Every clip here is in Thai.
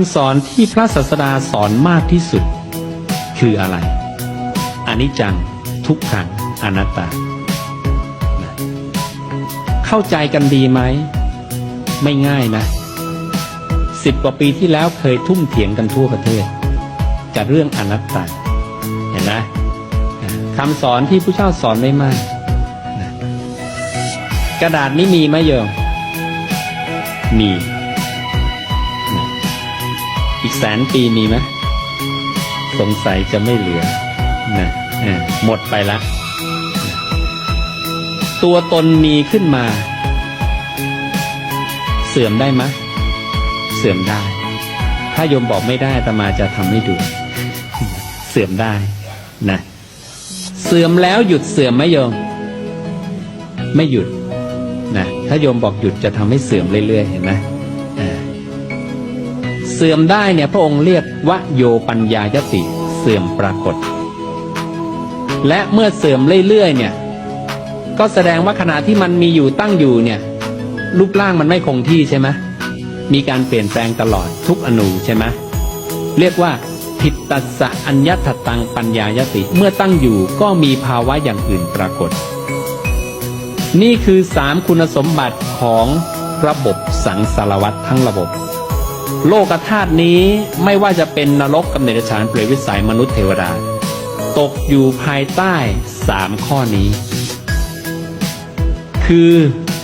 ำสอนที่พระศาสดาสอนมากที่สุด คืออะไรอนิจจังทุกขังอนัตตา เข้าใจกันดีไหม ไม่ง่ายนะสิบกว่าปีที่แล้วเคยทุ่มเถียงกันทั่วประเทศกับเรื่องอนัตตา เห็นไหมคำสอนที่ผู้เจ้าสอนไม่มาก กระดาษนี้มีไหมโยมมี อีกแสนปีมีไหมสงสัยจะไม่เหลือนะหมดไปละ ตัวตนมีขึ้นมา เสื่อมได้ไหมเสื่อมได้ ถ้าโยมบอกไม่ได้ตมาจะทำให้ดู เสื่อมได้นะเสื่อมแล้วหยุดเสื่อมไหมโยม ไม่หยุดนะถ้าโยมบอกหยุดจะทำให้เสื่อมเรื่อยๆเห็นไหม เสื่อมได้เนี่ยพระองค์เรียกวโยปัญญายติเสื่อมปรากฏ และเมื่อเสื่อมเรื่อยๆเนี่ย ก็แสดงว่าขณะที่มันมีอยู่ตั้งอยู่เนี่ย รูปร่างมันไม่คงที่ใช่ไหมมีการเปลี่ยนแปลงตลอดทุกอนูใช่ไหมเรียกว่าผิดตัสสะอัญญตตังปัญญายติ เมื่อตั้งอยู่ก็มีภาวะอย่างอื่นปรากฏ นี่คือสามคุณสมบัติของระบบสังสารวัตทั้งระบบ โลกธาตุนี้ไม่ว่าจะเป็นนรกกับเนรชานเปรตวิสัยมนุษย์เทวดา ตกอยู่ภายใต้สามข้อนี้ คือ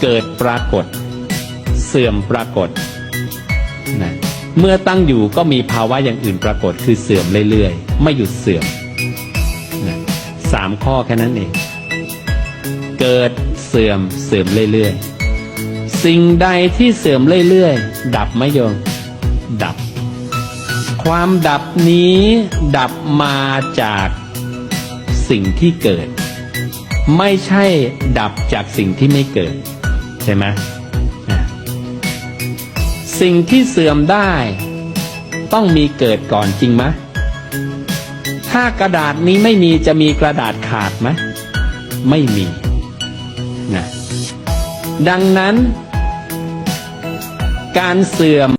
เกิดปรากฏ เสื่อมปรากฏนะเมื่อตั้งอยู่ก็มีภาวะอย่างอื่นปรากฏ คือเสื่อมเรื่อยๆ ไม่หยุดเสื่อมนะสามข้อแค่นั้นเอง เกิดเสื่อมเสื่อมเรื่อยๆ สิ่งใดที่เสื่อมเรื่อยๆ ดับไมโยม ดับ ความดับนี้ดับมาจากสิ่งที่เกิด ไม่ใช่ดับจากสิ่งที่ไม่เกิด ใช่ไหมสิ่งที่เสื่อมได้ ต้องมีเกิดก่อนจริงไหมถ้ากระดาษนี้ไม่มีจะมีกระดาษขาดไหมไม่มีนะดังนั้น การเสื่อม